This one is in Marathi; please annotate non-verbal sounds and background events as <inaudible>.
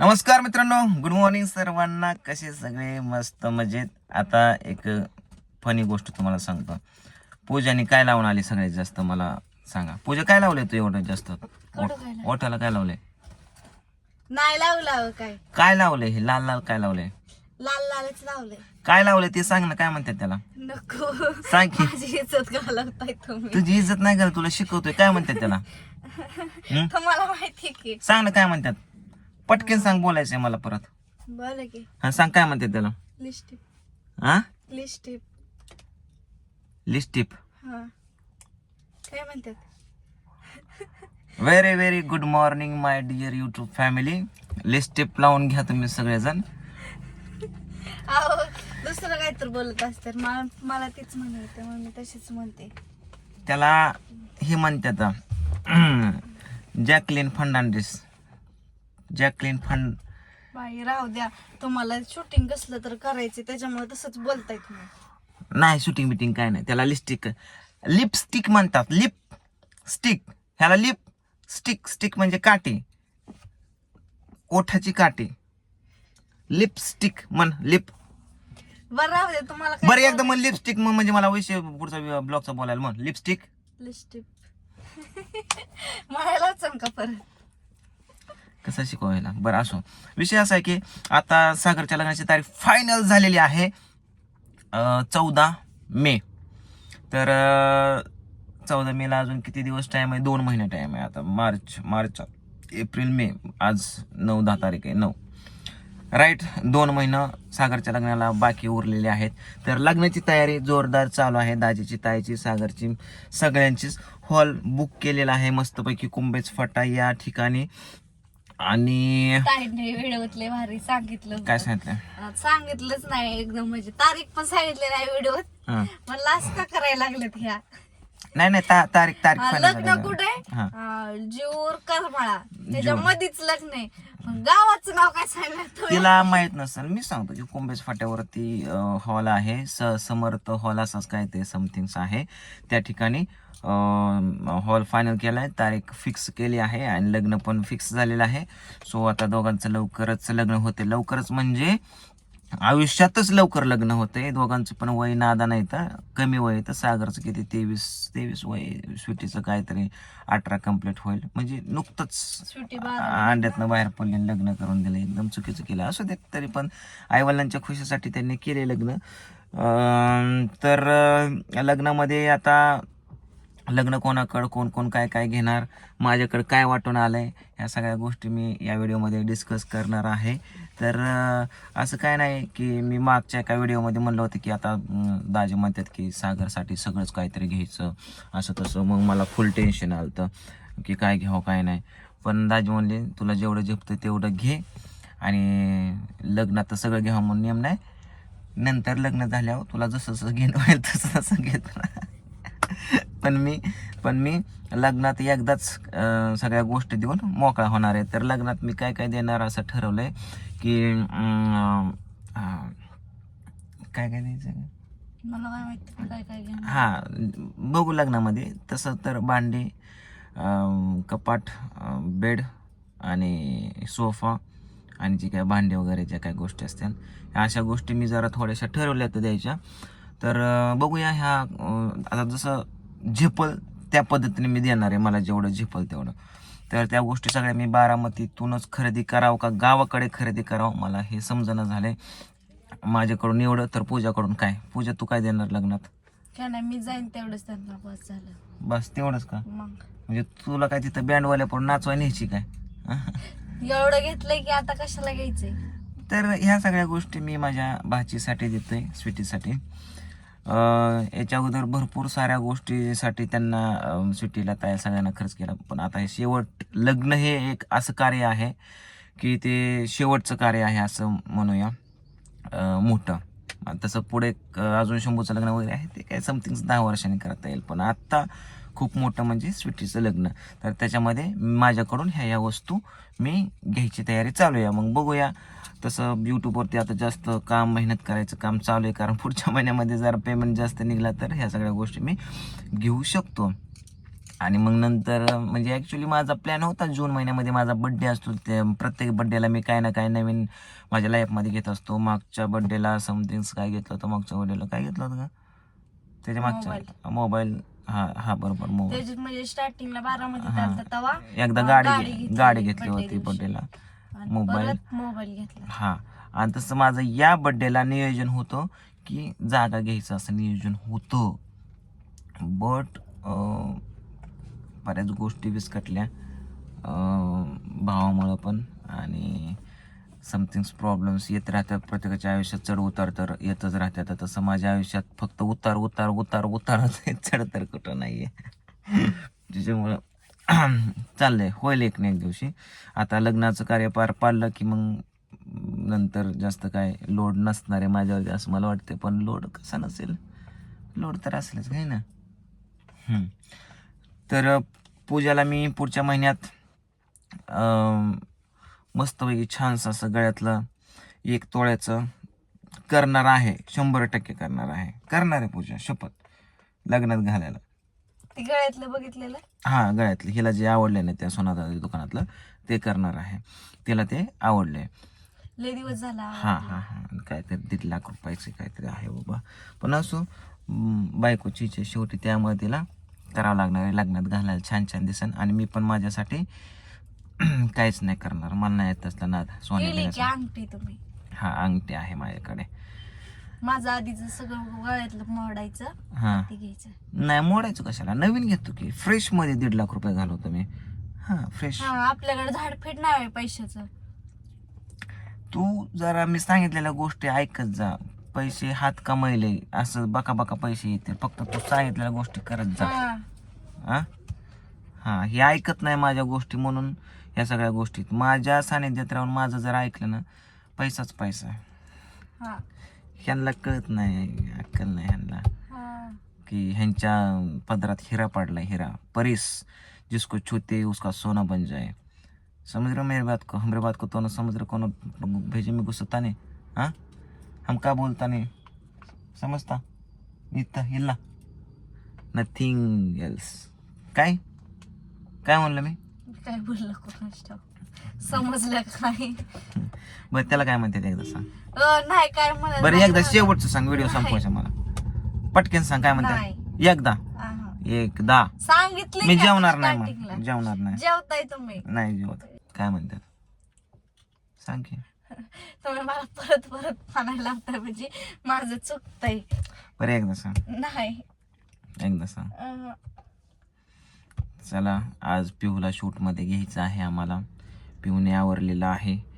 नमस्कार मित्रांनो गुड मॉर्निंग सर्वांना. कसे सगळे? मस्त मजेत. आता एक फनी गोष्ट तुम्हाला सांगतो. पूजाने काय लावून आली सगळ्यात जास्त मला सांगा. पूजा काय लावले तू एवढं जास्त? खायला. ओठाला काय लावले नाही लावलं काय. काय लावले हे लाल लाल काय लावले लाल लालच लावले काय लावले ते सांग ना काय म्हणतात त्याला? नको. सांग की. माझी इज्जत घालवताय तुम्ही. तुझी इज्जत नाही करत तुला शिकवतोय. काय म्हणतात त्याला? <laughs> हं? तुम्हाला माहिती की. सांग ना काय म्हणतात? पटकन सांग बोलायचंय मला परत. बोला की. हा सांग काय म्हणतात त्याला? लिस्टिप हा? लिस्टिप लिस्टिप हा. काय म्हणतात? Very very good morning my dear YouTube family लिस्टिप लावून घ्या तुम्ही सगळेजण. दुसरं काय तर बोलत असतात. मला मला तीच म्हणायचं मग मी तशीच म्हणते. त्याला हे म्हणतात <clears throat> जॅकलिन फर्नांडिस जॅकलिन फंड बाई राहू द्या. तुम्हाला शूटिंग कसलं तर करायचं त्याच्यामुळे तसंच बोलताय तुम्ही. नाही शूटिंग बिटिंग काय नाही. त्याला लिपस्टिक लिपस्टिक म्हणतात. लिप स्टिक ह्याला लिप स्टिक स्टिक म्हणजे काटे. ओठाची काटे. लिपस्टिक म्हण लिप बरं राहू द्या. तुम्हाला बरं एकदा म्हण लिपस्टिक म्हणजे मला विषय पुढचा ब्लॉगचा बोलायला म्हण. लिपस्टिक लिस्टिप म्हणायलाच का परत? कसं शिकवायला? बरं असो. विषय असा आहे की आता सागरच्या लग्नाची तारीख फायनल झालेली आहे चौदा मे. तर चौदा मेला अजून किती दिवस टाईम आहे? दोन महिने टाईम आहे आता. March March April May. आज नऊ दहा तारीख आहे. नऊ. राईट दोन महिनं सागरच्या लग्नाला बाकी उरलेले आहेत. तर लग्नाची तयारी जोरदार चालू आहे. दाजीची ताईची सागरची सगळ्यांचीच. हॉल बुक केलेला आहे. मस्तपैकी कुंभेच फटा या ठिकाणी. आणि ताईने व्हिडिओतले भारी सांगितलं काय. सांगितलं अं, सांगितलंच नाही एकदम म्हणजे तारीख पण सांगितली नाही व्हिडिओत हां. मला असं का करायला लागलेत ह्या नाही नाही ता- तारीख तारीख अं, final लग्न झालेलं. कुठे? हां. जीवर करमाळा. त्याच्या मध्येच लग्न आहे. गावाचं नाव काय सांगणार तुम्ही? तिला माहीत नसेल. मी सांगतो की कुंभेज फाट्यावरती हॉल आहे. स समर्थ हॉल असंच काय ते समथिंग आहे. त्या ठिकाणी हॉल फायनल केलाय. तारीख फिक्स केली आहे आणि लग्न पण फिक्स झालेलं आहे. सो आता दोघांचं लवकरच लग्न होते. लवकरच म्हणजे आयुष्यातच लवकर लग्न होते दोघांचं पण वय नादा नाही तर कमी वय तर सागरचं किती? तेवीस तेवीस वय स्वीटीचं काहीतरी अठरा कंप्लीट होईल. म्हणजे नुकतंच अंड्यातनं बाहेर पडले लग्न करून दिलं. एकदम चुकीचं केलं. असू दे तरी पण आईवडिलांच्या खुशीसाठी त्यांनी केले लग्न. तर लग्नामध्ये आता लग्न कोणाकडं कोण कोण काय काय घेणार माझ्याकडं काय वाटून आलं आहे या सगळ्या गोष्टी मी या व्हिडिओमध्ये डिस्कस करणार आहे. तर असं काय नाही की मी मागच्या एका व्हिडिओमध्ये म्हणलं होतं की आता दाजे दाजी म्हणतात की सागरसाठी सगळंच काहीतरी घ्यायचं असं तसं. मग मला फुल टेन्शन आलं होतं की काय घ्यावं काय नाही. पण दाजी म्हणले तुला जेवढं झेपतं तेवढं घे आणि लग्नात तर सगळं घ्यावं म्हणून नियम नाही. नंतर लग्न झाल्यावर तुला जसं जसं घेणं होईल तसं तसं घेत पण मी पण मी लग्नात एकदाच सगळ्या गोष्टी देऊन मोकळा होणार आहे. तर लग्नात मी काय काय देणार असं ठरवलंय की अं, अं, काय काय द्यायचं? मला काय माहिती काय काय हा बघू लग्नामध्ये. तसं तर भांडी कपाट बेड आणि सोफा आणि जे काय भांडे वगैरे ज्या काय गोष्टी असतील ह्या अशा गोष्टी मी जरा थोड्याशा ठरवल्या तर द्यायच्या. तर बघूया ह्या आता जसं झेपल त्या पद्धतीने मी देणार आहे. मला जेवढं झेपल तेवढं. तर त्या गोष्टी सगळ्या मी बारामतीतूनच खरेदी करावं का गावाकडे खरेदी करावं? मला हे समजणं झालंय. माझ्याकडून एवढं तर पूजाकडून काय? पूजा तू काय देणार लग्नात? काय नाही मी जाईन तेवढंच त्यांना बस झालं. बस तेवढंच का? मग. म्हणजे तुला काय तिथं बँडवाल्या पण नाचवाय न्यायची काय? एवढं घेतलंय की आता कशाला घ्यायचंय? तर ह्या सगळ्या गोष्टी मी माझ्या भाचीसाठी देतोय स्वीटीसाठी. याच्या अगोदर भरपूर साऱ्या गोष्टीसाठी त्यांना सुट्टीला तयार सगळ्यांना खर्च केला. पण आता हे शेवट लग्न हे एक असं कार्य आहे की ते शेवटचं कार्य आहे असं म्हणूया. मोठं. तसं पुढे अजून शंभूचं लग्न वगैरे आहे ते काय समथिंग दहा वर्षांनी करता येईल. पण आत्ता खूप मोठं म्हणजे स्वीटीचं लग्न. तर त्याच्यामध्ये माझ्याकडून ह्या ह्या वस्तू मी घ्यायची तयारी चालू आहे. मग बघूया. तसं यूट्यूबवरती आता जास्त काम मेहनत करायचं काम चालू आहे. कारण पुढच्या <laughs> महिन्यामध्ये जर पेमेंट जास्त निघला तर ह्या सगळ्या गोष्टी मी घेऊ शकतो. आणि मग नंतर म्हणजे ॲक्च्युली माझा प्लॅन होता जून महिन्यामध्ये माझा बड्डे असतो ते प्रत्येक बड्डेला मी काय ना काय नवीन माझ्या लाईफमध्ये घेत असतो. मागच्या बड्डेला समथिंग काय घेतलं होतं मागच्या बड्डेला काय घेतलं होतं का त्याच्या मागच्या मोबाईल हा हा बरोबर मोबाईल म्हणजे स्टार्टिंगला हा. एकदा गाडी गाडी घेतली. गाडी birthday घेतली होती. बड्डेला मोबाईल. मोबाईल घेतला. हा. आणि तसं माझं या बड्डेला नियोजन होतं की जागा घ्यायचं असं नियोजन होतं. बट बऱ्याच गोष्टी विस्कटल्या. भावामुळं पण आणि समथिंग्स प्रॉब्लेम्स येत राहतात. प्रत्येकाच्या आयुष्यात चढ उतार तर येतच राहतात. तसं माझ्या आयुष्यात फक्त उतार उतार उतार उतारच आहे. चढ तर कुठं नाही आहे त्याच्यामुळं <clears throat> चाललंय. होईल एक ना एक दिवशी. आता लग्नाचं कार्य पार पाडलं की मग नंतर जास्त काय लोड नसणार आहे माझ्यावरती असं मला वाटते पण लोड कसा नसेल? लोड तर असेलच काय ना? हम्म. तर पूजाला मी पुढच्या महिन्यात मस्तपैकी छानसं असं गळ्यातलं एक तोळ्याचं करणार आहे. शंभर टक्के करणार आहे. करणार आहे पूजा शपथ. लग्नात घालायला. ती गळ्यातलं बघितलेलं? हा गळ्यातलं. हिला जे आवडले ना त्या सोनादा दुकानातलं ते करणार आहे. तिला ते आवडले लय दिवस झाला. हा हा हा. काहीतरी दीड लाख रुपयाचे काहीतरी आहे बाबा. पण असो बायकोची शेवटी त्यामुळे तिला करावं लागणार आहे लग्नात घालायला छान छान दिसन. आणि मी पण माझ्यासाठी <clears throat> काहीच नाही करणार. मला नाही येत असला नाद बिन्याचा. अंगठी तुम्ही. हा अंगठी आहे माझ्याकडे. माझं आधीच सगळं गळ्यातलं मोडायचं हा. ते घ्यायचं. नाही मोडायचं कशाला? नवीन घेतो की. फ्रेशमध्ये दीड लाख रुपये घालवतो मी. हा फ्रेश आपल्याकडे झाडफेड नाही आहे पैशाचं. तू जरा मी सांगितलेल्या गोष्टी ऐकत जा. पैसे हात कमवले असं बका बका पैसे येतील फक्त तू सांगितलेल्या गोष्टी करत जा. हा. हा? हा हे ऐकत नाही माझ्या गोष्टी म्हणून या सगळ्या गोष्टीत माझ्या सानिध्यात राहून माझं जर ऐकलं ना पैसाच पैसा. हा. ह्यांना कळत नाही अक्कल नाही ह्यांना. हा. कि ह्यांच्या पदरात हिरा पडला हिरा. परिस जिसको छूते उसका सोना बन जाए. समझ रहे हो मेरी बात को? हमारी बात को तो ना समझ रहे कौन भेजे में घुसता नहीं हाँ? हम का बोलता नहीं? समजता इथं हिल्ला नथिंग एल्स काय? काय म्हणलं मी? काय बोललं. समजलं काय? बरं त्याला काय म्हणते एकदा सांग. नाही काय म्हणत बरं एकदा. शेवटचं सांग व्हिडिओ. संपवायचा मला. पटकन सांग काय म्हणते? एकदा. एकदा. सांगितलं मी जेवणार नाही मग. जेवणार नाही. जेवताय तुम्ही. नाही जेवत. काय म्हणतात? सांग की. <laughs> तुम्ही मला परत परत म्हणायला लागताय म्हणजे माझं चुकतंय. बरं एकदा सांग. नाही. एकदा सांग. अं, चला आज पिहूला शूटमध्ये घ्यायचं आहे आम्हाला. पिहूने आवरलेलं आहे.